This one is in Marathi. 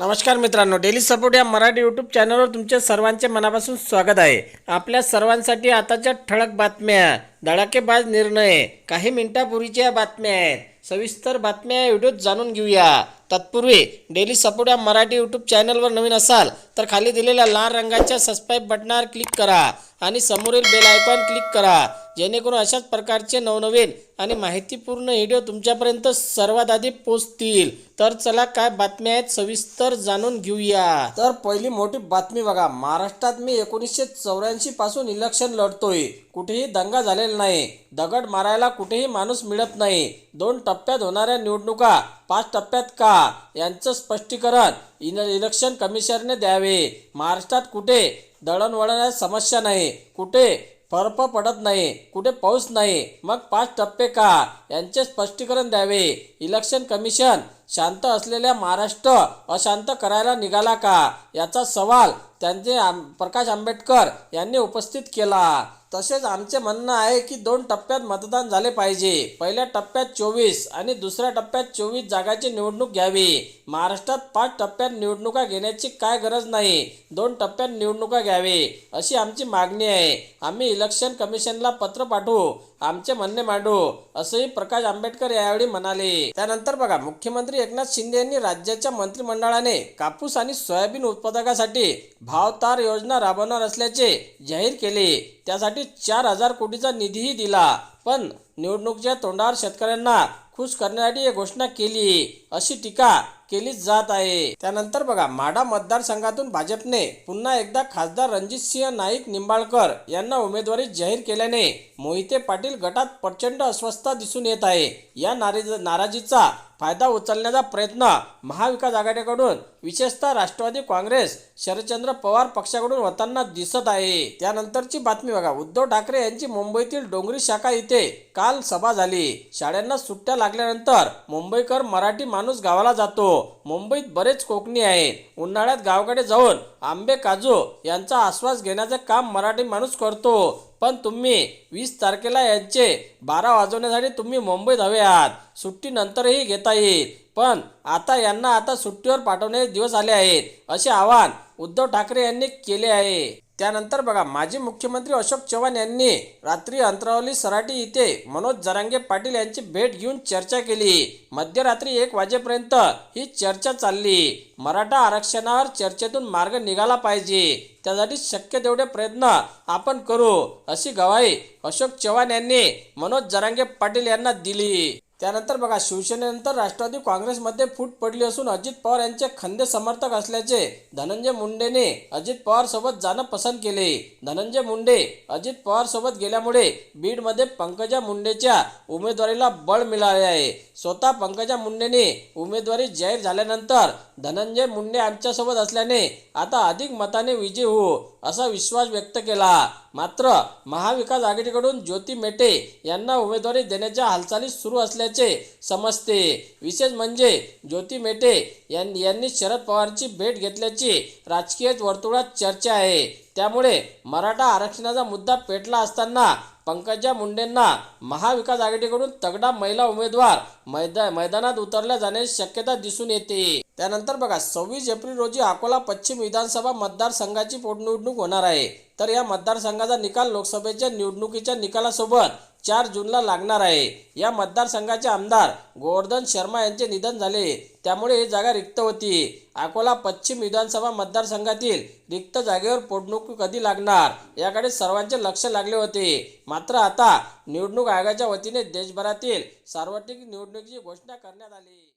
नमस्कार मित्रांनो डेली सपोर्ट या मराठी यूट्यूब चॅनलवर तुमचे सर्वांचे मनापासून स्वागत आहे. आपल्या सर्वांसाठी आताच्या ठळक बातम्या धडाकेबाज निर्णय काही मिनिटापूर्वीच्या या बातम्या आहेत. सविस्तर बातम्या या व्हिडिओत जाणून घेऊया. तत्पूर्वी डेली सपोर्ट या मराठी यूट्यूब चॅनलवर नवीन असाल तर खाली दिलेल्या लाल रंगाच्या सबस्क्राईब बटनावर क्लिक करा आणि समोरील बेल आयकॉन क्लिक करा. जेणेकरून अशाच प्रकारचे नवनवीन आणि माहितीपूर्ण व्हिडिओ तुमच्यापर्यंत सर्वात आधी पोचतील तर चला काय बातम्या आहेत सविस्तर जाणून घेऊया. तर पहिली मोठी बातमी बघा. महाराष्ट्रात मी एकोणीसशे चौऱ्याऐंशी पासून इलेक्शन लढतोय. कुठेही दंगा झालेला नाही. दगड मारायला कुठेही माणूस मिळत नाही. दोन टप्प्यात होणाऱ्या निवडणुका पाच टप्प्यात का? यांचं स्पष्टीकरण इन इलेक्शन कमिशनने द्यावे. महाराष्ट्रात कुठे दळणवळणाची समस्या नाही. कुठे बर्फ पडत नाही. कुठे पाऊस नाही. मग पाच टप्पे का? यांचे स्पष्टीकरण द्यावे. इलेक्शन कमिशन शांत असलेल्या महाराष्ट्र अशांत करायला निघाला का? याचा सवाल त्यांचे आम- प्रकाश आंबेडकर यांनी उपस्थित केला. तसेच आमचे म्हणणं आहे की दोन टप्प्यात मतदान झाले पाहिजे. पहिल्या टप्प्यात चोवीस आणि दुसऱ्या टप्प्यात चोवीस जागाची निवडणूक घ्यावी. महाराष्ट्रात पाच टप्प्यात निवडणुका घेण्याची काय गरज नाही. दोन टप्प्यात निवडणुका घ्यावे अशी आमची मागणी आहे. आम्ही इलेक्शन कमिशनला पत्र पाठवू. आमचे म्हणणे मांडू. असंही प्रकाश आंबेडकर यावेळी म्हणाले. त्यानंतर बघा मुख्यमंत्री एकनाथ शिंदे यांनी राज्याच्या मंत्रिमंडळाने कापूस आणि सोयाबीन उत्पादकासाठी भावतार योजना राबवणार असल्याचे जाहीर केले. त्यासाठी चार हजार कोटीचा निधीही दिला. पण निवडणुकीच्या तोंडावर शेतकऱ्यांना खुश करण्यासाठी ही घोषणा केली. अशी टीका केली जात आहे. त्यानंतर बघा माडा मतदारसंघातून भाजपने पुन्हा एकदा खासदार रणजितसिंह नाईक निंबाळकर यांना उमेदवारी जाहीर केल्याने मोहिते पाटील गटात प्रचंड अस्वस्थता दिसून येत आहे. या नाराजीचा फायदा उचलण्याचा प्रयत्न महाविकास आघाडीकडून विशेषतः राष्ट्रवादी काँग्रेस शरदचंद्र पवार पक्षाकडून होताना दिसत आहे. त्यानंतरची बातमी बघा उद्धव ठाकरे यांची मुंबईतील डोंगरी शाखा इथे काल सभा झाली. शाळांना सुट्ट्या लागल्यानंतर मुंबईकर मराठी माणूस गावाला जातो. मुंबईत बरेच कोकणी आहेत. उन्हाळ्यात गावाकडे जाऊन आंबे काजू यांचा आस्वाद घेण्याचे काम मराठी माणूस करतो. पण तुम्ही वीस तारखेला यांचे बारा वाजवण्यासाठी तुम्ही मुंबईत हवे आहात. सुट्टीनंतरही घेता येईल. पण आता यांना आता सुट्टीवर पाठवण्याचे दिवस आले आहेत असे आवाहन उद्धव ठाकरे यांनी केले आहे. त्यानंतर बघा माजी मुख्यमंत्री अशोक चव्हाण यांनी रात्री अंतरावली सराटी इथे मनोज जरांगे पाटील यांची भेट घेऊन चर्चा केली. मध्यरात्री एक वाजेपर्यंत ही चर्चा चालली. मराठा आरक्षणावर चर्चेतून मार्ग निघाला पाहिजे. त्यासाठी शक्य तेवढे प्रयत्न आपण करू अशी गवाही अशोक चव्हाण यांनी मनोज जरांगे पाटील यांना दिली. त्यानंतर बघा शिवसेनेनंतर राष्ट्रवादी काँग्रेसमध्ये फूट पडली असून अजित पवार यांचे खंदे समर्थक असल्याचे धनंजय मुंडेने अजित पवार सोबत जाणं पसंत केले. धनंजय मुंडे अजित पवार सोबत गेल्यामुळे बीडमध्ये पंकजा मुंडेच्या उमेदवारीला बळ मिळाले आहे. स्वतः पंकजा मुंडेने उमेदवारी जाहीर झाल्यानंतर धनंजय मुंडे आमच्यासोबत असल्याने आता अधिक मताने विजयी होऊ. असा विश्वास व्यक्त केला. मात्र महाविकास आघाडीकडून ज्योती मेटे यांना उमेदवारी देण्याच्या हालचाली सुरू असल्याचे समजते. विशेष म्हणजे ज्योती मेटे यां- यांनी शरद पवारांची भेट घेतल्याची राजकीय वर्तुळात चर्चा आहे. त्यामुळे मराठा आरक्षणाचा मुद्दा पेटला असताना पंकजा मुंडेंना महाविकास आघाडीकडून तगडा महिला उमेदवार मैदा मैदानात उतरल्या जाण्याची शक्यता दिसून येते. त्यानंतर बघा सव्वीस एप्रिल रोजी अकोला पश्चिम विधानसभा मतदारसंघाची पोटनिवडणूक होणार आहे. तर या मतदारसंघाचा निकाल लोकसभेच्या निवडणुकीच्या निकालासोबत चार जूनला लागणार आहे. या मतदारसंघाचे आमदार गोवर्धन शर्मा यांचे निधन झाले. त्यामुळे ही जागा रिक्त होती. अकोला पश्चिम विधानसभा मतदारसंघातील रिक्त जागेवर पोटणूक कधी लागणार याकडे सर्वांचे लक्ष लागले होते. मात्र आता निवडणूक आयोगाच्या वतीने देशभरातील सार्वत्रिक निवडणुकीची घोषणा करण्यात आली.